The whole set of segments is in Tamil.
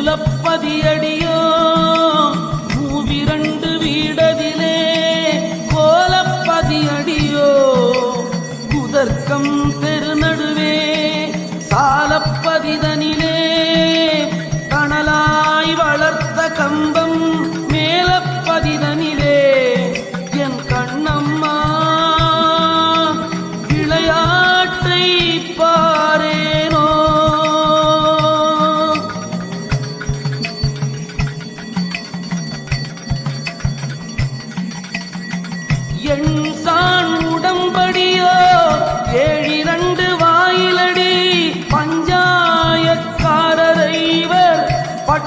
மூலப்பதியடியோ? மூவிரண்டு வீடதிலே கோலப்பதியடியோ? குதர்க்கம் தெருநடுவே சாலப்பதிதனிலே கணலாய் வளர்த்த கம்பம் மேலப்பதிதனிலே என் கண்ணம்மா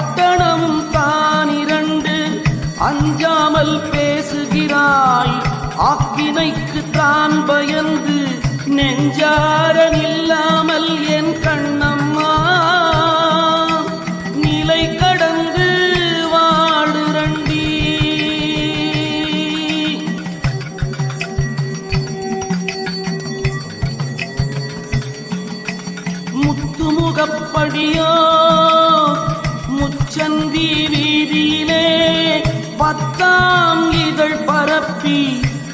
பட்டணம் தான் இரண்டு அஞ்சாமல் பேசுகிறாய். ஆக்கினைக்கு தான் பயந்து நெஞ்சார நில்லாமல் என் கண்ணம்மா. நிலை கடந்து வாழுரண்டி. முத்துமுகப்படியோ சந்தி வீதியிலே பத்தாம் இதழ் பரப்பி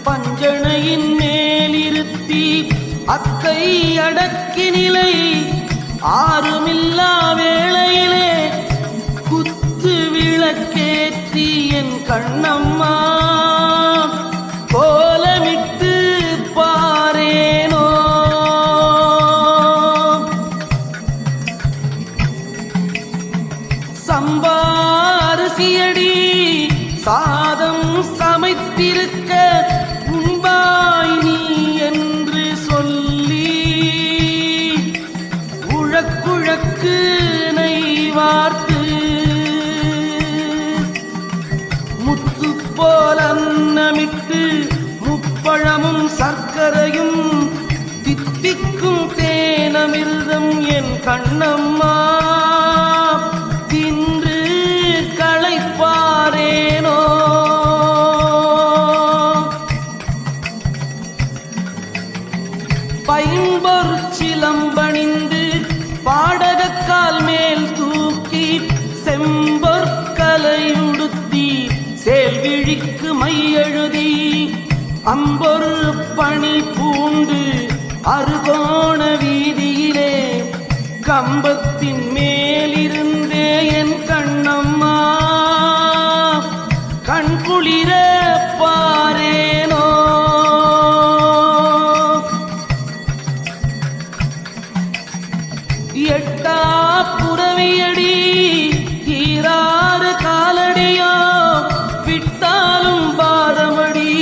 பஞ்சனையின் மேலிருத்தி அக்கை அடக்கி நிலை ஆறுமில்லா வேளையிலே குத்து விளக்கேற்றி என் கண்ணம்மா. கோலமிட்டு சம்பாரிசியடி சாதம் சமைத்திருக்க உண்பாய் நீ என்று சொல்லி உழக்குழக்கு நெய்வார்த்து முத்து போல அன்னமிட்டு முப்பழமும் சர்க்கரையும் தித்திக்கும் தேனமிர்தம் என் கண்ணம்மா. களைப்பாரேனோ பைம்பொற் சிலம்பணிந்து பாடகக்கால் மேல் தூக்கி செம்பொற்கலையுடுத்தி சேல்விழிக்கு மையெழுதி அம்பொரு பணி பூண்டு அருகோண வீதியிலே கம்பத்தின் மேலிருந்தே என் கண்ணம்மா. கண்குளிர பாரேனோ? எட்டா புறவியடி தீராறு காலடியோ? விட்டாலும் பாதமடி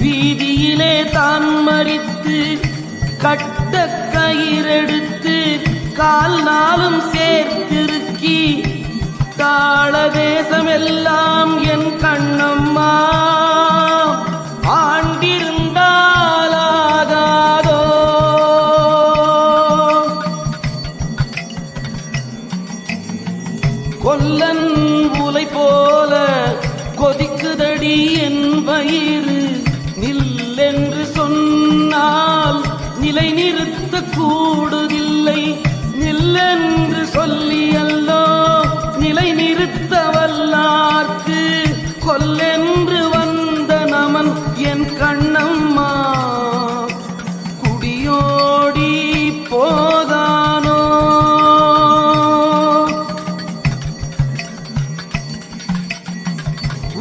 வீதியிலே தான் மறித்து கட்ட கயிறெடுத்து கால் நாளும் சேர்த்திருக்கி தாள தேசமெல்லாம் என் கண்ணம்மா ஆண்டிருந்தாலாகாதோ கொல்லன் உலை போல கொதிக்குதடி என் வயிறு நில்லென்று சொன்னால் நிலை நிறுத்த கூடுதில்லை நில்லென்று சொல்லியல்லோ? நிலை நிறுத்த வல்லார்க்கு கொல்லென்று வந்த நமன் என் கண்ணம்மா. குடியோடி போதானோ?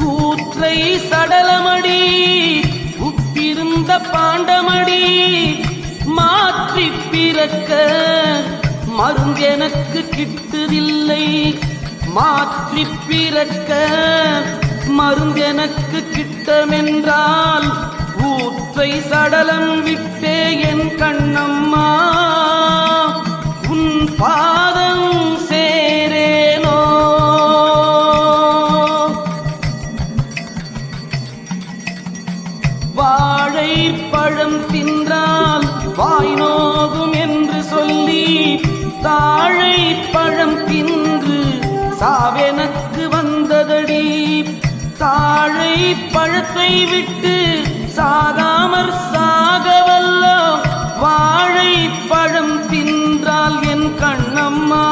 ஊற்றை சடலமடி உப்பிருந்த பாண்டமடி மாற்றி பிறக்க மருந்தெனக்கு கிட்டுதில்லை. மாற்றி பிறக்க மருந்தெனக்கு கிட்டமென்றால் ஊற்றை சடலம் விட்டே என் கண்ணம்மா. உன் பாதம் சேரேனோ தாவெனக்கு வந்ததடி. தாழை பழத்தை விட்டு சாகாமற் சாகவல்ல. வாழை பழம் தின்றால் என் கண்ணம்மா.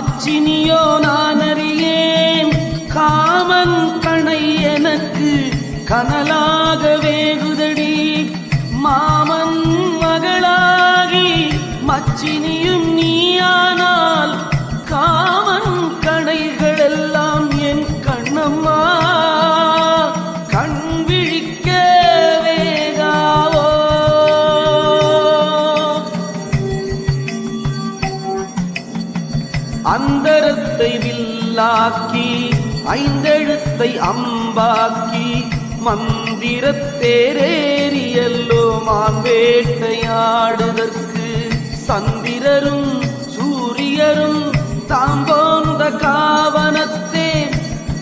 மச்சினியோ நான் அறியேன் காமன் கணை எனக்கு கனலாக வேகுதடி. மாமன் மகளாகி மச்சினியும் நீயானால் காமன் கணைகளெல்லாம் என் கண்ணம்மா. அந்தரத்தை வில்லாக்கி ஐந்தெழுத்தை அம்பாக்கி மந்திரத்தேரேறியல்லோ மான் சந்திரரும் சூரியரும் தாம்போந்த காவனத்தே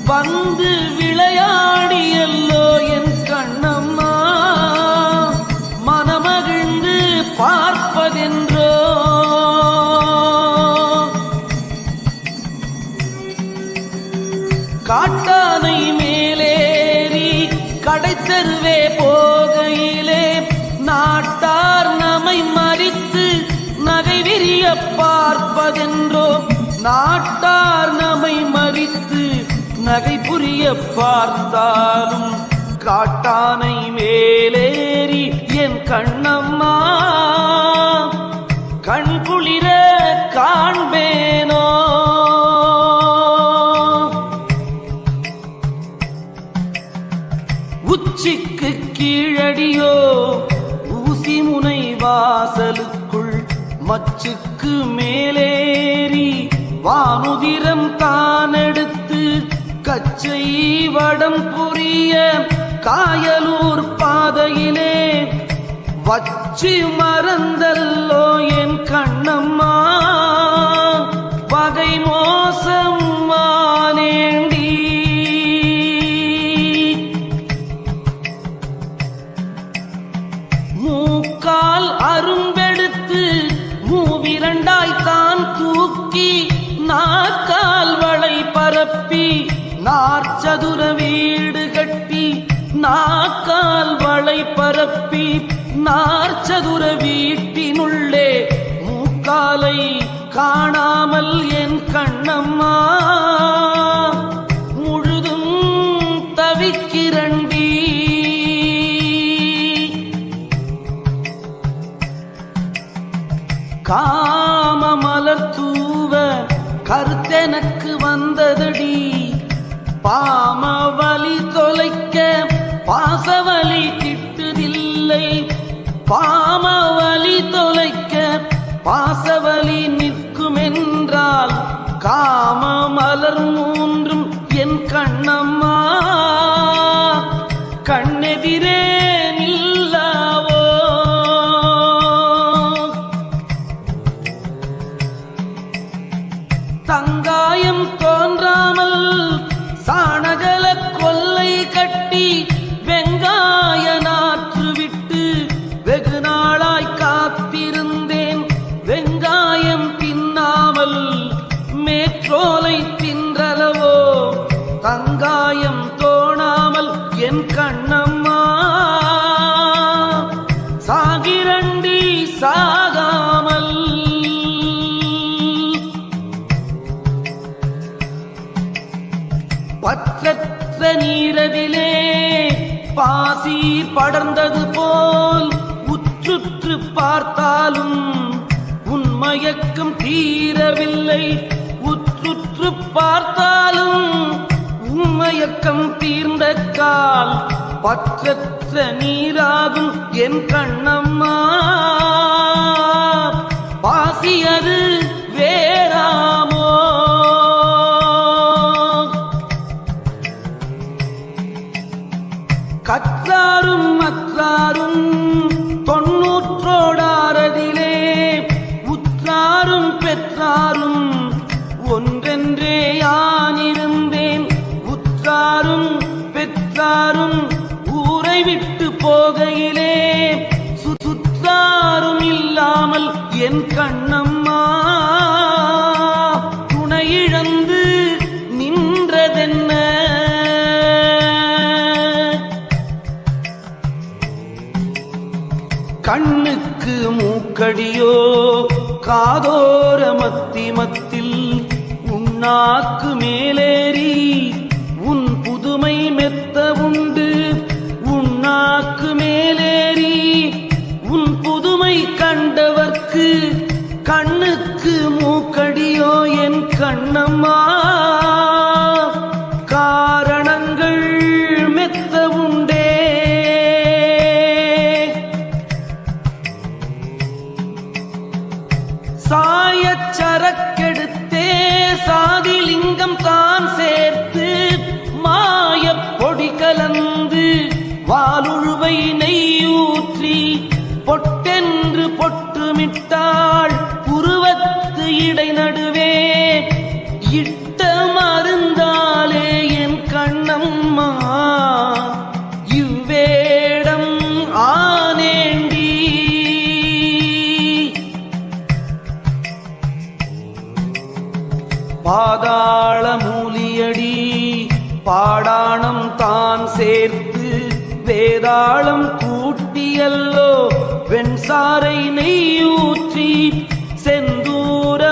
வந்து விளையாடியல்லோ என் கண்ணம்மா. மனமகிழ்ந்து பார்ப்பதென்று காட்டானை மேலேறி கடைத்தருவே போகையிலே நாட்டார் நம்மை மறித்து நகை விரிய பார்ப்பதென்றோ நாட்டார் நம்மை மறித்து நகை புரிய பார்த்தாலும் காட்டானை மேலேறி என் கண்ணம்மா கண் குளிர காண்பேனோ வாசலுக்குள் மச்சுக்கு மேலேறி வானுதிரம் தானெடுத்து கச்சை வடம் புரிய காயலூர் பாதையிலே வச்சு மறந்தல்லோ என் கண்ணம்மா. பகை மோசம் நாற்சதுர வீடு கட்டி நாக்கால் வளை பரப்பி நாற்சதுர வீட்டினுள்ளே மூக்காலை காணாமல் என் கண்ணம்மா. solito பற்றற்ற நீரவிலே பாசி படர்ந்தது போல் உற்றுற்று பார்த்தாலும் உன்மயக்கம் தீரவில்லை. உற்றுற்று பார்த்தாலும் உண்மயக்கம் தீர்ந்த கால் பற்றற்ற நீராகும் என் கண்ணம்மா. விட்டு போகையிலே சுத்தாரும் இல்லாமல் என் கண்ணம்மா துணையிழந்து நின்றதென்ன? கண்ணுக்கு மூக்கடியோ காதோர மத்தி மத்தில் உன்னாக்கு மேலே சாயச்சரக்கெடுத்தே சாதிலிங்கம் தான் சேர்த்து மாயப் பொடி கலந்து வாலுழுவை நெய்யூற்றி பொட்டென்று பொட்டுமிட்டாள் புருவத்து இடை நடுவே பாடாணம் தான் சேர்த்து வேதாளம் கூட்டியல்லோ வெண்சாரை நெய்யூற்றி செந்தூரமையடியோ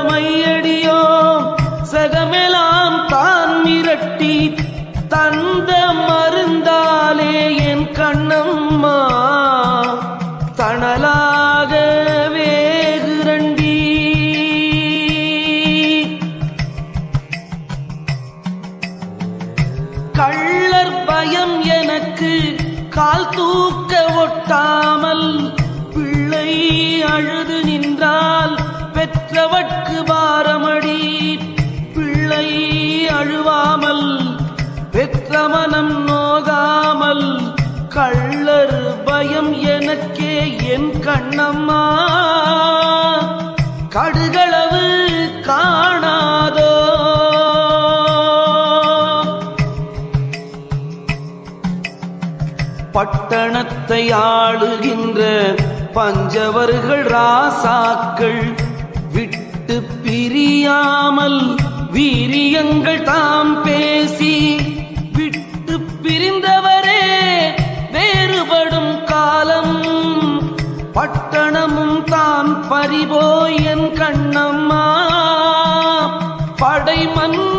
சகமெலாம் தான் மிரட்டி தந்த மருந்தாலே அழுது நின்றால் பெற்றவட்கு பாரமடி. பிள்ளை அழுவாமல் பெற்ற மனம் நோகாமல் கள்ளர் பயம் எனக்கே என் கண்ணம்மா. கடுகளவு காணாதோ. பட்டணத்தை ஆளுகின்ற பஞ்சவர்கள் ராசாக்கள் விட்டு பிரியாமல் வீரியங்கள் தாம் பேசி விட்டு பிரிந்தவரே வேறுபடும் காலம். பட்டணமும் தான் பறிபோய் என் கண்ணம்மா. படைமன்